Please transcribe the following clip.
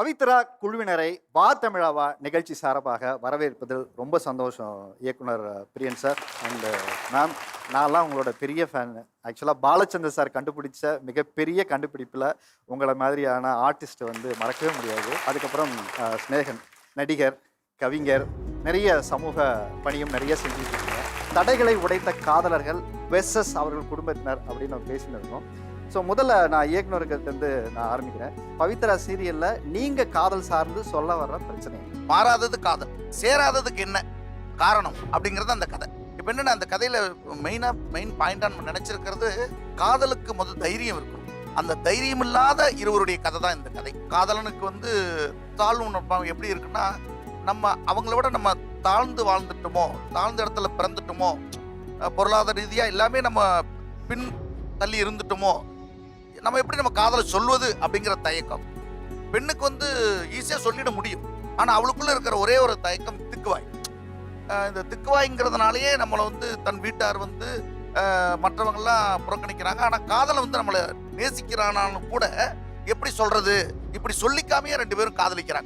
பவித்ரா குழுவினரை வா தமிழாவா நிகழ்ச்சி சார்பாக வரவேற்பதில் ரொம்ப சந்தோஷம் இயக்குனர் பிரியன் சார். அண்ட் மேம் நான்லாம் உங்களோட பெரிய ஃபேன் ஆக்சுவலாக பாலச்சந்தர் சார் கண்டுபிடிச்ச மிகப்பெரிய கண்டுபிடிப்பில் உங்களை மாதிரியான ஆர்டிஸ்ட் வந்து மறக்கவே முடியாது. அதுக்கப்புறம் ஸ்னேகன் நடிகர் கவிஞர் நிறைய சமூக பணியும் நிறைய செஞ்சுட்டு தடைகளை உடைத்த காதலர்கள் வெஸ்எஸ் அவர்கள் குடும்பத்தினர் அப்படின்னு நம்ம பேசினிருக்கோம் ஸோ முதல்ல நான் இயக்குநருக்கிட்டேருந்து நான் ஆரம்பிக்கிறேன். பவித்ரா சீரியலில் நீங்கள் காதல் சார்ந்து சொல்ல வர்ற பிரச்சனை மாறாதது காதல். சேராததுக்கு என்ன காரணம் அப்படிங்கிறது அந்த கதை. இப்போ என்னென்ன அந்த கதையில் மெயினாக மெயின் பாயிண்டாக நம்ம நினச்சிருக்கிறது காதலுக்கு முதல் தைரியம் இருக்கும் அந்த தைரியம் இல்லாத இருவருடைய கதை தான் இந்த கதை. காதலனுக்கு வந்து தாழ்வு உணர்வு எப்படி இருக்குன்னா நம்ம அவங்கள விட நம்ம தாழ்ந்து வாழ்ந்துட்டோமோ தாழ்ந்த இடத்துல பிறந்துட்டோமோ பொருளாதார ரீதியாக எல்லாமே நம்ம பின் தள்ளி இருந்துட்டோமோ நம்ம எப்படி நம்ம காதலை சொல்வது அப்படிங்கிற தயக்கம். பெண்ணுக்கு வந்து ஈஸியாக சொல்லிட முடியும். ஆனால் அவளுக்குள்ளே இருக்கிற ஒரே ஒரு தயக்கம் திக்குவாய். இந்த திக்குவாய்ங்கிறதுனாலயே நம்மளை வந்து தன் வீட்டார் வந்து மற்றவங்கள்லாம் புறக்கணிக்கிறாங்க. ஆனால் காதலை வந்து நம்மளை நேசிக்கிறானாலும் கூட எப்படி சொல்றது? இப்படி சொல்லிக்காமையே ரெண்டு பேரும் காதலிக்கிறாங்க.